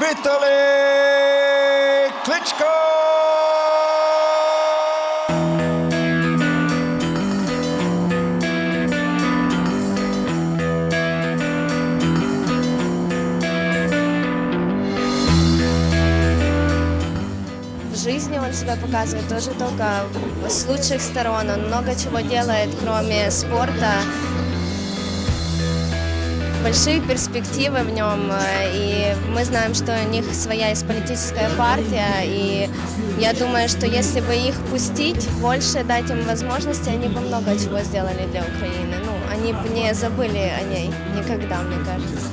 Віталій Кличко! В жизни он себя показывает тоже только с лучших сторон. Он много чего делает, кроме спорта. Большие перспективы в нем, э, и мы знаем, что у них своя есть политическая партия, и я думаю, что если бы их пустить, больше дать им возможности, они бы много чего сделали для Украины. Ну, они бы не забыли о ней никогда, мне кажется.